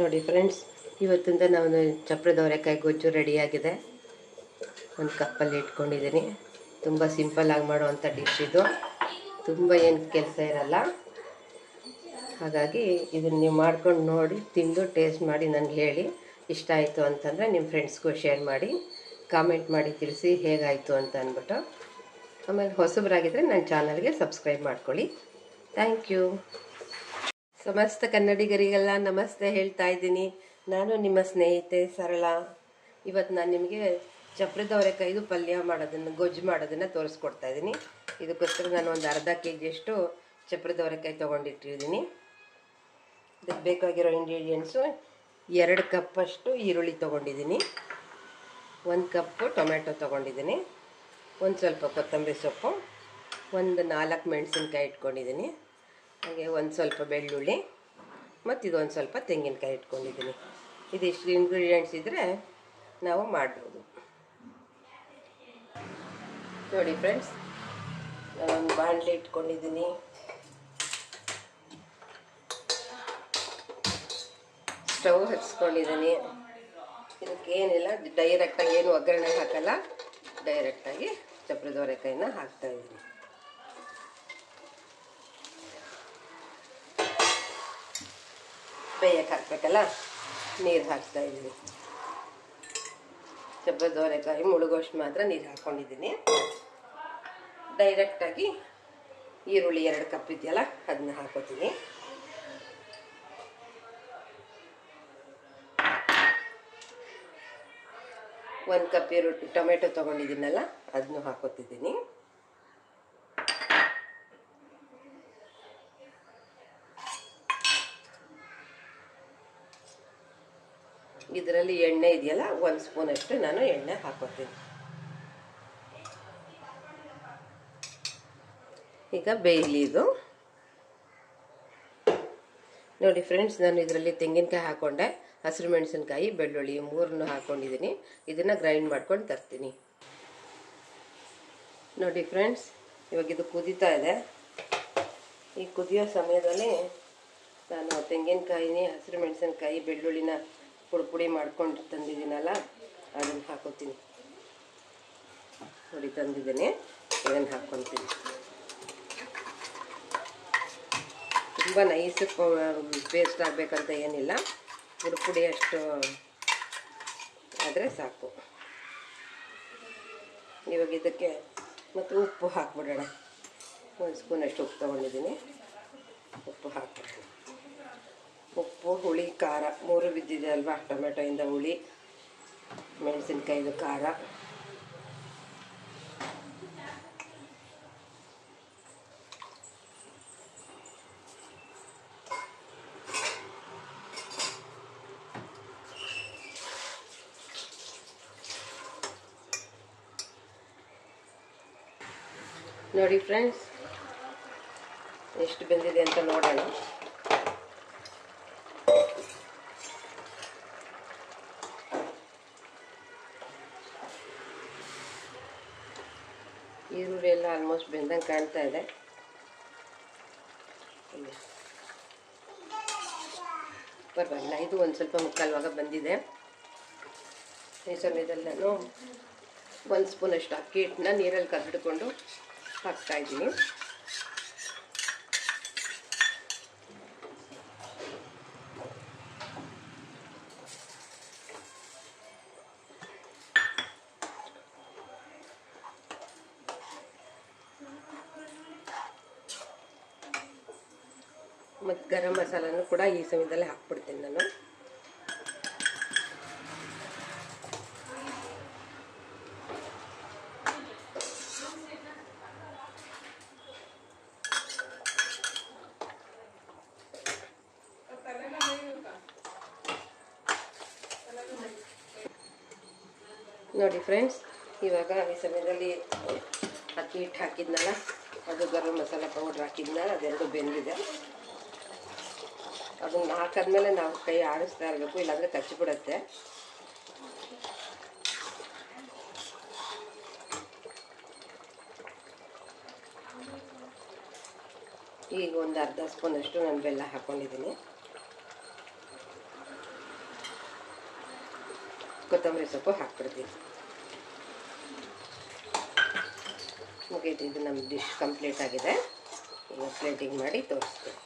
ನೋಡಿ ಫ್ರೆಂಡ್ಸ್, ಇವತ್ತಿಂದ ನಾನು ಚಪ್ರದ ಅವರೆಕಾಯಿ ಗೊಜ್ಜು ರೆಡಿಯಾಗಿದೆ. ಒಂದು ಕಪ್ಪಲ್ಲಿ ಇಟ್ಕೊಂಡಿದ್ದೀನಿ. ತುಂಬ ಸಿಂಪಲ್ಲಾಗಿ ಮಾಡುವಂಥ ಡಿಶ್ ಇದು. ತುಂಬ ಏನು ಕೆಲಸ ಇರಲ್ಲ. ಹಾಗಾಗಿ ಇದನ್ನು ನೀವು ಮಾಡ್ಕೊಂಡು ನೋಡಿ, ತಿಂದು ಟೇಸ್ಟ್ ಮಾಡಿ ನನಗೆ ಹೇಳಿ. ಇಷ್ಟ ಆಯಿತು ಅಂತಂದರೆ ನಿಮ್ಮ ಫ್ರೆಂಡ್ಸ್ಗೂ ಶೇರ್ ಮಾಡಿ. ಕಾಮೆಂಟ್ ಮಾಡಿ ತಿಳಿಸಿ ಹೇಗಾಯಿತು ಅಂತ ಅಂದ್ಬಿಟ್ಟು. ಆಮೇಲೆ ಹೊಸಬರಾಗಿದ್ದರೆ ನನ್ನ ಚಾನಲ್ಗೆ ಸಬ್ಸ್ಕ್ರೈಬ್ ಮಾಡ್ಕೊಳ್ಳಿ. ಥ್ಯಾಂಕ್ ಯು ಸಮಸ್ತ ಕನ್ನಡಿಗರಿಗೆಲ್ಲ ನಮಸ್ತೆ ಹೇಳ್ತಾ ಇದ್ದೀನಿ. ನಾನು ನಿಮ್ಮ ಸ್ನೇಹಿತೆ ಸರಳ. ಇವತ್ತು ನಾನು ನಿಮಗೆ ಚಪ್ರದವರೆಕಾಯ್ದು ಪಲ್ಯ ಮಾಡೋದನ್ನು, ಗೊಜ್ಜು ಮಾಡೋದನ್ನು ತೋರಿಸ್ಕೊಡ್ತಾ ಇದ್ದೀನಿ. ಇದಕ್ಕೋಸ್ಕರ ನಾನು ಒಂದು ಅರ್ಧ ಕೆ ಜಿಯಷ್ಟು ಚಪ್ರದವರೆಕಾಯಿ ತೊಗೊಂಡಿಟ್ಟಿದ್ದೀನಿ. ಇದಕ್ಕೆ ಬೇಕಾಗಿರೋ ಇಂಗ್ರೀಡಿಯೆಂಟ್ಸು ಎರಡು ಕಪ್ಪಷ್ಟು ಈರುಳ್ಳಿ ತೊಗೊಂಡಿದ್ದೀನಿ. ಒಂದು ಕಪ್ಪು ಟೊಮೆಟೊ ತೊಗೊಂಡಿದ್ದೀನಿ. ಒಂದು ಸ್ವಲ್ಪ ಕೊತ್ತಂಬರಿ ಸೊಪ್ಪು. ಒಂದು ನಾಲ್ಕು ಮೆಣಸಿನ್ಕಾಯಿ ಇಟ್ಕೊಂಡಿದ್ದೀನಿ. ಹಾಗೆ ಒಂದು ಸ್ವಲ್ಪ ಬೆಳ್ಳುಳ್ಳಿ ಮತ್ತು ಇದೊಂದು ಸ್ವಲ್ಪ ತೆಂಗಿನಕಾಯಿ ಇಟ್ಕೊಂಡಿದ್ದೀನಿ. ಇದಿಷ್ಟು ಇಂಗ್ರೀಡಿಯೆಂಟ್ಸ್ ಇದ್ದರೆ ನಾವು ಮಾಡ್ಬೋದು. ನೋಡಿ ಫ್ರೆಂಡ್ಸ್ ನಾನೊಂದು ಬಾಣಲೆ ಇಟ್ಕೊಂಡಿದ್ದೀನಿ. ಸ್ಟವ್ ಹಚ್ಕೊಂಡಿದ್ದೀನಿ. ಇದಕ್ಕೇನಿಲ್ಲ ಡೈರೆಕ್ಟಾಗಿ ಏನು ಒಗ್ಗರಣೆ ಹಾಕಲ್ಲ ಡೈರೆಕ್ಟಾಗಿ ಚಪ್ರದವರೆಕಾಯಿನ ಹಾಕ್ತಾಯಿದ್ದೀನಿ ಬೇಯಕ್ಕೆ ಹಾಕ್ಬೇಕಲ್ಲ? ನೀರು ಹಾಕ್ತಾ ಇದ್ದೀನಿ ಚಪ್ರದವರೆಕಾಯಿ ಮುಳುಗೋಷ್ಟು ಮಾತ್ರ ನೀರು ಹಾಕ್ಕೊಂಡಿದ್ದೀನಿ ಡೈರೆಕ್ಟಾಗಿ ಈರುಳ್ಳಿ ಎರಡು ಕಪ್ ಇದೆಯಲ್ಲ ಅದನ್ನ ಹಾಕೋತೀನಿ. ಒಂದು ಕಪ್ ಈರುಳ್ಳಿ, ಟೊಮೆಟೊ ತೊಗೊಂಡಿದ್ದೀನಲ್ಲ ಅದನ್ನು ಹಾಕೋತಿದ್ದೀನಿ. ಇದರಲ್ಲಿ ಎಣ್ಣೆ ಇದೆಯಲ್ಲ, ಒಂದು ಸ್ಪೂನಷ್ಟು ನಾನು ಎಣ್ಣೆ ಹಾಕೋತೀನಿ. ಈಗ ಬೇಯಲಿ ಇದು. ನೋಡಿ ಫ್ರೆಂಡ್ಸ್ ನಾನು ಇದರಲ್ಲಿ ತೆಂಗಿನಕಾಯಿ ಹಾಕೊಂಡೆ, ಹಸಿರು ಮೆಣಸಿನ್ಕಾಯಿ, ಬೆಳ್ಳುಳ್ಳಿ ಮೂರನ್ನು ಹಾಕೊಂಡಿದ್ದೀನಿ. ಇದನ್ನು ಗ್ರೈಂಡ್ ಮಾಡ್ಕೊಂಡು ತರ್ತೀನಿ. ನೋಡಿ ಫ್ರೆಂಡ್ಸ್ ಇವಾಗ ಇದು ಕುದೀತಾ ಇದೆ. ಈ ಕುದಿಯೋ ಸಮಯದಲ್ಲಿ ನಾನು ತೆಂಗಿನಕಾಯಿನೇ, ಹಸಿರು ಮೆಣಸಿನ್ಕಾಯಿ, ಬೆಳ್ಳುಳ್ಳಿನ ಪುಡಿ ಪುಡಿ ಮಾಡ್ಕೊಂಡು ತಂದಿದ್ದೀನಲ್ಲ, ಅದನ್ನು ಹಾಕೋತೀನಿ. ನೋಡಿ, ತಂದಿದ್ದೀನಿ. ಇದನ್ನು ಹಾಕ್ಕೊತೀನಿ ತುಂಬ ನೈಸ್ ಪೇಸ್ಟ್ ಆಗಬೇಕಂತ ಏನಿಲ್ಲ. ಪುಡಿ ಪುಡಿ ಅಷ್ಟು ಆದರೆ ಸಾಕು. ಇವಾಗ ಇದಕ್ಕೆ ಮತ್ತು ಉಪ್ಪು ಹಾಕ್ಬಿಡೋಣ. ಒಂದು ಸ್ಪೂನಷ್ಟು ಉಪ್ಪು ತೊಗೊಂಡಿದ್ದೀನಿ. ಉಪ್ಪು ಹಾಕ್ಬಿಡ್ತೀನಿ. ಉಪ್ಪು ಹುಳಿ, ಖಾರ, ಮೂರು ಬಿದ್ದಿದೆ ಅಲ್ವಾ? ಟೊಮೆಟೊಯಿಂದ ಹುಳಿ, ಮೆಣಸಿನ್ಕಾಯಿದು ಖಾರ. ನೋಡಿ ಫ್ರೆಂಡ್ಸ್, ಎಷ್ಟು ಬೆಂದಿದೆ ಅಂತ ನೋಡೋಣ. ಈರುಳ್ಳಿ ಎಲ್ಲ ಆಲ್ಮೋಸ್ಟ್ ಬೆಂದಂಗೆ ಕಾಣ್ತಾ ಇದೆ. ಪರವಾಗಿಲ್ಲ, ಇದು ಒಂದು ಸ್ವಲ್ಪ ಮುಕ್ಕಾಲ್ವಾಗ ಬಂದಿದೆ. ಈ ಸಮಯದಲ್ಲಿ ನಾನು ಒಂದು ಸ್ಪೂನಷ್ಟು ಅಕ್ಕಿ ಹಿಟ್ಟನ್ನ ನೀರಲ್ಲಿ ಕದ್ದಿಡ್ಕೊಂಡು ಹಾಕ್ತಾ ಮತ್ತು ಗರಂ ಮಸಾಲನೂ ಕೂಡ ಈ ಸಮಯದಲ್ಲಿ ಹಾಕ್ಬಿಡ್ತೀನಿ ನಾನು. ನೋಡಿ ಫ್ರೆಂಡ್ಸ್, ಇವಾಗ ಈ ಸಮಯದಲ್ಲಿ ಅಕ್ಕಿ ಹಿಟ್ಟು ಹಾಕಿದ್ನಲ್ಲ, ಅದು ಗರಂ ಮಸಾಲ ಪೌಡ್ರ್ ಹಾಕಿದ್ನಲ್ಲ, ಅದೆರಡು ಬೆಂದಿದೆ. ಅದನ್ನ ಹಾಕಾದ್ಮೇಲೆ ನಾವು ಕೈ ಆಡಿಸ್ತಾ ಇರಬೇಕು, ಇಲ್ಲಾಂದರೆ ಕಚ್ಚಿಬಿಡುತ್ತೆ ಈಗ ಒಂದು ಅರ್ಧ ಸ್ಪೂನಷ್ಟು ನಾನು ಬೆಲ್ಲ ಹಾಕ್ಕೊಂಡಿದ್ದೀನಿ ಕೊತ್ತಂಬರಿ ಸೊಪ್ಪು ಹಾಕ್ಬಿಡ್ತೀನಿ. ಮುಗೀತು, ಇದು ನಮ್ಮ ಡಿಶ್ ಕಂಪ್ಲೀಟ್ ಆಗಿದೆ. ಪ್ಲೇಟಿಂಗ್ ಮಾಡಿ ತೋರಿಸ್ತೀನಿ.